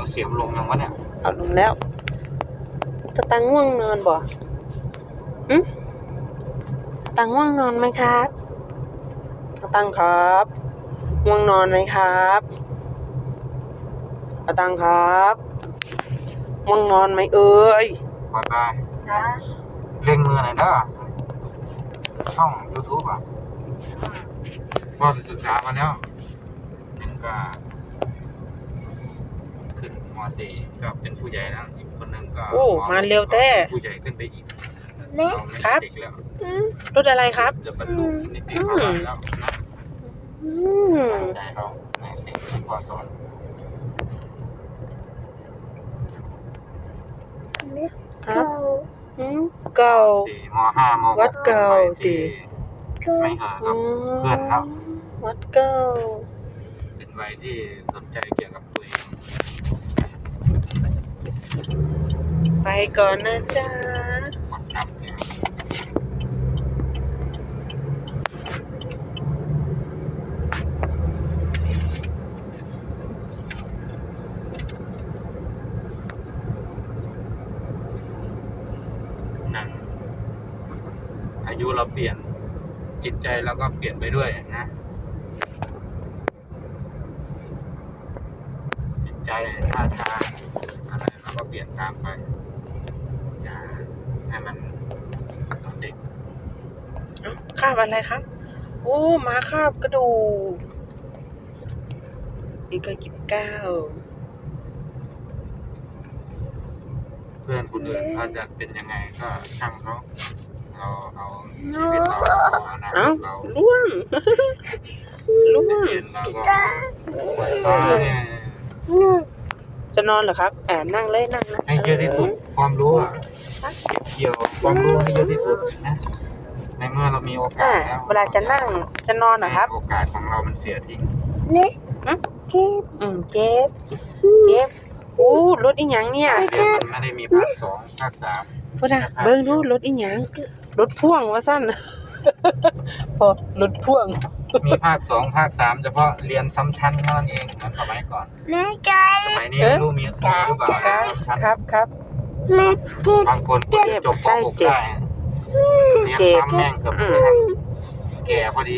เอาเสียมลงยังวะเนี่ยเอาลงแล้วตะตังง่วงนอนบ่หึตังง่วงนอนไหมครับตะตังครับง่วงนอนไหมครับตะตังครับง่วงนอนไหมเอ่ยบายบายจ้าเร่งมือหน่อยเด้อช่อง YouTube อะพ่อไปศึกษามาแล้วหนึ่งก็ ขึ้นม .4 ก็เป็นผู้ใหญ่แล้วอีกคนหนึ่งก็โอ้มาเร็วแท้ ผู้ใหญ่ขึ้นไปอีกเล็กเราไม่ครับเด็กแล้วอืมรถอะไรครับ จะบรรลุนิติภาวะแล้วนะอืมตั้งใจเขาในสิ่งที่พ่อสอนเล็กครับเก่าอืมเก่า สี่มห้ามหกวัดเก่าที่ดิเก่าไม่ห่างกับ เพื่อนครับ วัดเก่า เป็นวัยที่สนใจเกี่ยวกับตัวเอง ไป ก่อนนะจ๊ะเนี่ยนั่นอายุเราเปลี่ยนจิตใจเราก็เปลี่ยนไปด้วยนะจิตใจท่าทางอะไรเราก็เปลี่ยนตามไป ให้มันเหมือนเด็กเอ้าคาบอะไรครับ โอ้หมาคาบกระดูกนี่ก็กิบเก้าเพื่อนคนอื่นเขาจะเป็นยังไงก็ช่างเขาเราเอาชีวิตเราเอาอนาคเอ้าตเราล่วงล่วงเรียนเราก็จ้าปล่อยเขาเนี่ยหนึ่งจะนอนเหรอครับแอบนั่งเลยนั่งนะให้เยอะที่สุด ความรู้อะเกี่ยวความรู้ให้เยอะที่สุดนะในเมื่อเรามีโอกาอ่าสแล้วเวลาจะนั่งจะนอนนะครับให้โอกาสของเรามันเสียทิ้งเล็กฮะเก็บอืมเจ็บเจ็บอู้รถอีหยังเนี่ยเรียนมันไม่ได้มีภาคสองภาคสามพ่อนะเบิ่งดูรถอีหยังรถพ่วงว่าสั้นพอรถพ่วง มีภาคสองภาคสามเฉพาะเรียนซ้ำชั้นเท่านั้นเองเหมือนสมัยก่อน แม่ไก่สมัยนี้ไม่รู้มีมีหรือเปล่าครับซ้ำชั้นครับครับ แม่เก็บบางคนก็จบปใช่ .6 เจ็บได้เรียนเจ็บซ้ำแม่งเกือบอืทุกมชั้นแก่พอดี